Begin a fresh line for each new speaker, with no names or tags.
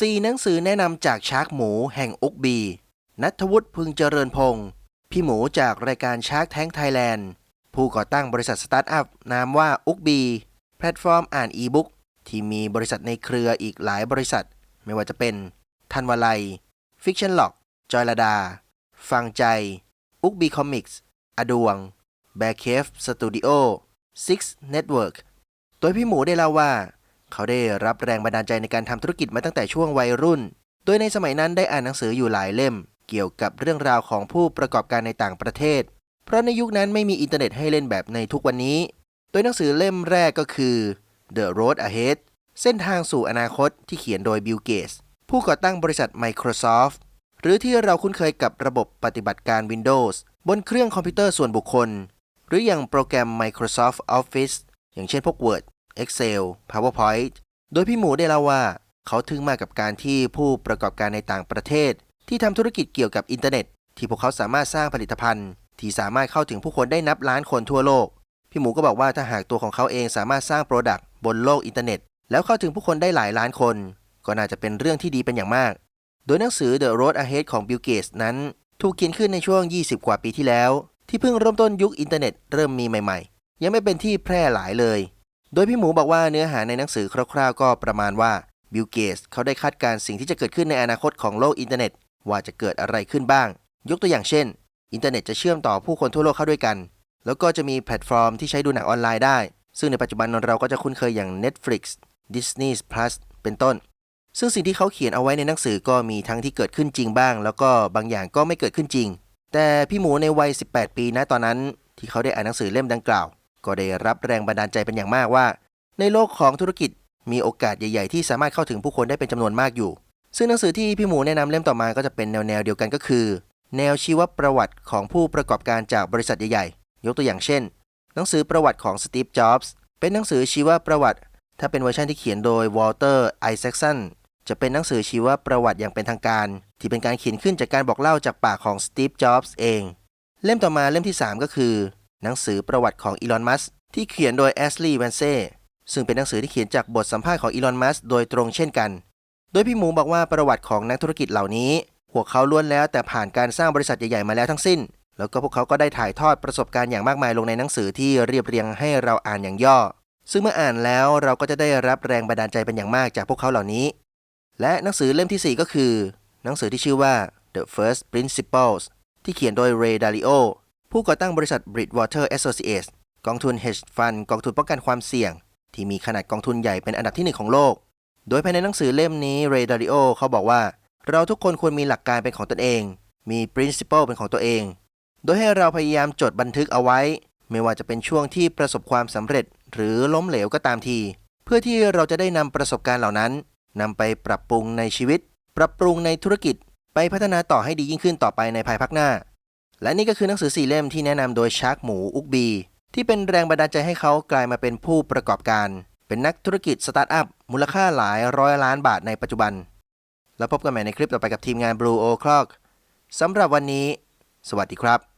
4 หนังสือแนะนำจากชาร์กหมูแห่งอุกบี นัทวุฒิพึงเจริญพงศ์พี่หมูจากรายการชาร์กแท้งไทยแลนด์ ผู้ก่อตั้งบริษัทสตาร์ทอัพนามว่าอุกบี แพลตฟอร์มอ่านอีบุ๊กที่มีบริษัทในเครืออีกหลายบริษัท ไม่ว่าจะเป็น ทันวลัย ฟิกชันล็อก จอยลดา ฟังใจ อุกบีคอมิกส์ อดวง แบ r เคฟสตูดิโอ Six Network โดยพี่หมูได้เล่าว่า เขาได้รับแรงบันดาลใจในการทำธุรกิจมาตั้งแต่ช่วงวัยรุ่น โดยในสมัยนั้นได้อ่านหนังสืออยู่หลายเล่ม เกี่ยวกับเรื่องราวของผู้ประกอบการในต่างประเทศ เพราะในยุคนั้นไม่มีอินเทอร์เน็ตให้เล่นแบบในทุกวันนี้ โดยหนังสือเล่มแรกก็คือ The Road Ahead เส้นทางสู่อนาคตที่เขียนโดยบิลเกตส์ผู้ก่อตั้งบริษัท Microsoft หรือที่เราคุ้นเคยกับระบบปฏิบัติการ Windows บนเครื่องคอมพิวเตอร์ส่วนบุคคล หรืออย่างโปรแกรม Microsoft Office อย่างเช่นพวก Word Excel PowerPoint โดยพี่หมูได้เล่าว่า เขาทึ่งมากกับการที่ผู้ประกอบการในต่างประเทศ ที่ทำธุรกิจเกี่ยวกับอินเทอร์เน็ต ที่พวกเขาสามารถสร้างผลิตภัณฑ์ ที่สามารถเข้าถึงผู้คนได้นับล้านคนทั่วโลก พี่หมูก็บอกว่าถ้าหากตัวของเขาเองสามารถสร้างโปรดักต์บนโลกอินเทอร์เน็ต แล้วเข้าถึงผู้คนได้หลายล้านคน ก็น่าจะเป็นเรื่องที่ดีเป็นอย่างมาก โดยหนังสือ The Road Ahead ของ Bill Gates นั้น ถูกเขียนขึ้นในช่วง 20 กว่าปีที่แล้ว ที่เพิ่งเริ่มต้นยุคอินเทอร์เน็ตเริ่มมีใหม่ ๆ ยังไม่เป็นที่แพร่หลายเลย โดยพี่หมูบอกว่าเนื้อหาในหนังสือคร่าวๆ ก็ประมาณว่าบิลเกตส์เขาได้คาดการณ์สิ่งที่จะเกิดขึ้นในอนาคตของโลกอินเทอร์เน็ต ว่าจะเกิดอะไรขึ้นบ้าง ยกตัวอย่างเช่น อินเทอร์เน็ตจะเชื่อมต่อผู้คนทั่วโลกเข้าด้วยกัน แล้วก็จะมีแพลตฟอร์มที่ใช้ดูหนังออนไลน์ได้ ซึ่งในปัจจุบันเราก็จะคุ้นเคยอย่าง Netflix Disney Plus เป็นต้น ซึ่งสิ่งที่เขาเขียนเอาไว้ในหนังสือก็มีทั้งที่เกิดขึ้นจริงบ้าง แล้วก็บางอย่างก็ไม่เกิดขึ้นจริง แต่พี่หมูในวัย 18 ปีนะตอนนั้น ที่เขาได้อ่านหนังสือเล่มดังกล่าว ก็ได้รับแรงบันดาลใจเป็นอย่างมากว่า ในโลกของธุรกิจมีโอกาสใหญ่ๆ ที่สามารถเข้าถึงผู้คนได้เป็นจำนวนมากอยู่ ซึ่งหนังสือที่พี่หมูแนะนำเล่มต่อมาก็จะเป็นแนวๆเดียวกันก็คือ แนวชีวประวัติของผู้ประกอบการจากบริษัทใหญ่ๆ ยกตัวอย่างเช่น หนังสือประวัติของสตีฟ จ็อบส์ เป็นหนังสือชีวประวัติ ถ้าเป็นเวอร์ชันที่เขียนโดยวอลเตอร์ ไอแซคสัน จะเป็นหนังสือชีวประวัติอย่างเป็นทางการ ที่เป็นการเขียนขึ้นจากการบอกเล่าจากปากของสตีฟ จ็อบส์เอง เล่มต่อมาเล่มที่ 3 ก็คือ หนังสือประวัติของอีลอน มัสที่เขียนโดยแอสลีย์แวนเซ่ซึ่งเป็นหนังสือที่เขียนจากบทสัมภาษณ์ของอีลอน มัสโดยตรงเช่นกัน โดยพี่หมูบอกว่าประวัติของนักธุรกิจเหล่านี้พวกเขาล้วนแล้วแต่ผ่านการสร้างบริษัทใหญ่ๆมาแล้วทั้งสิ้น แล้วก็พวกเขาก็ได้ถ่ายทอดประสบการณ์อย่างมากมายลงในหนังสือที่เรียบเรียงให้เราอ่านอย่างย่อ ซึ่งเมื่ออ่านแล้วเราก็จะได้รับแรงบันดาลใจเป็นอย่างมากจากพวกเขาเหล่านี้ และหนังสือเล่มทีสี่4 ก็คือ หนังสือที่ชื่อว่า The First Principles ที่เขียนโดย Ray Dalio ผู้ก่อตั้งบริษัท Bridgewater Associates กองทุน hedge fund กองทุนป้องกันความเสี่ยง ที่มีขนาดกองทุนใหญ่เป็นอันดับที่หนึ่งของโลก โดยภายในหนังสือเล่มนี้ Ray Dalio เขาบอกว่า เราทุกคนควรมีหลักการเป็นของตนเอง มี principle เป็นของตัวเอง โดยให้เราพยายามจดบันทึกเอาไว้ ไม่ว่าจะเป็นช่วงที่ประสบความสำเร็จ หรือล้มเหลวก็ตามที เพื่อที่เราจะได้นำประสบการณ์เหล่านั้นนำไปปรับปรุงในชีวิต ปรับปรุงในธุรกิจ ไปพัฒนาต่อให้ดียิ่งขึ้นต่อไปในภายภาคหน้า และนี่ก็คือหนังสือสี่เล่มที่แนะนำโดยชาร์กหมูอุกบี ที่เป็นแรงบันดาลใจให้เขากลายมาเป็นผู้ประกอบการ เป็นนักธุรกิจสตาร์ทอัพมูลค่าหลายร้อยล้านบาทในปัจจุบัน แล้วพบกันใหม่ในคลิปต่อไปกับทีมงาน Blue O'Clock สำหรับวันนี้ สวัสดีครับ